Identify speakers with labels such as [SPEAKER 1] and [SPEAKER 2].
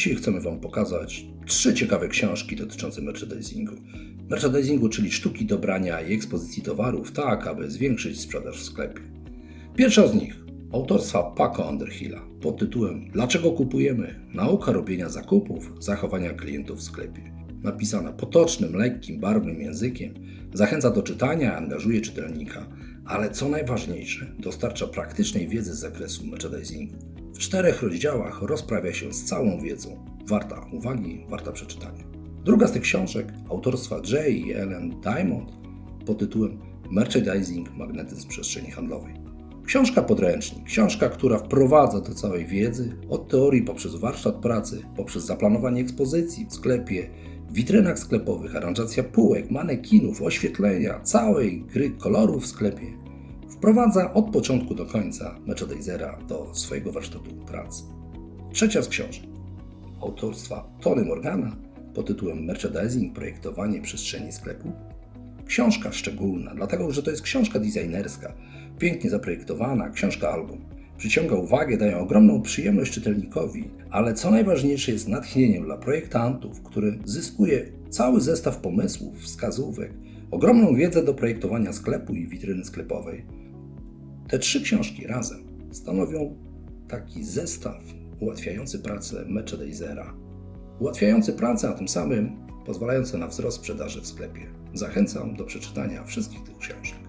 [SPEAKER 1] Dzisiaj chcemy Wam pokazać trzy ciekawe książki dotyczące merchandisingu. Merchandisingu, czyli sztuki dobrania i ekspozycji towarów, tak aby zwiększyć sprzedaż w sklepie. Pierwsza z nich autorstwa Paco Underhilla pod tytułem Dlaczego kupujemy? Nauka robienia zakupów, zachowania klientów w sklepie. Napisana potocznym, lekkim, barwnym językiem, zachęca do czytania, angażuje czytelnika, ale co najważniejsze, dostarcza praktycznej wiedzy z zakresu merchandisingu. Czterech rozdziałach rozprawia się z całą wiedzą, warta uwagi, warta przeczytania. Druga z tych książek autorstwa J. i Ellen Diamond pod tytułem Merchandising Magnetyzm Przestrzeni Handlowej. Książka podręcznik, książka, która wprowadza do całej wiedzy, od teorii poprzez warsztat pracy, poprzez zaplanowanie ekspozycji w sklepie, witrynach sklepowych, aranżacja półek, manekinów, oświetlenia, całej gry kolorów w sklepie. Wprowadza od początku do końca merchandisera do swojego warsztatu pracy. Trzecia z książek autorstwa Tony Morgana pod tytułem Merchandising Projektowanie przestrzeni sklepu. Książka szczególna, dlatego że to jest książka designerska, pięknie zaprojektowana, książka album. Przyciąga uwagę, daje ogromną przyjemność czytelnikowi, ale co najważniejsze jest natchnieniem dla projektantów, który zyskuje cały zestaw pomysłów, wskazówek, ogromną wiedzę do projektowania sklepu i witryny sklepowej. Te trzy książki razem stanowią taki zestaw ułatwiający pracę merchandisera, ułatwiający pracę, a tym samym pozwalający na wzrost sprzedaży w sklepie. Zachęcam do przeczytania wszystkich tych książek.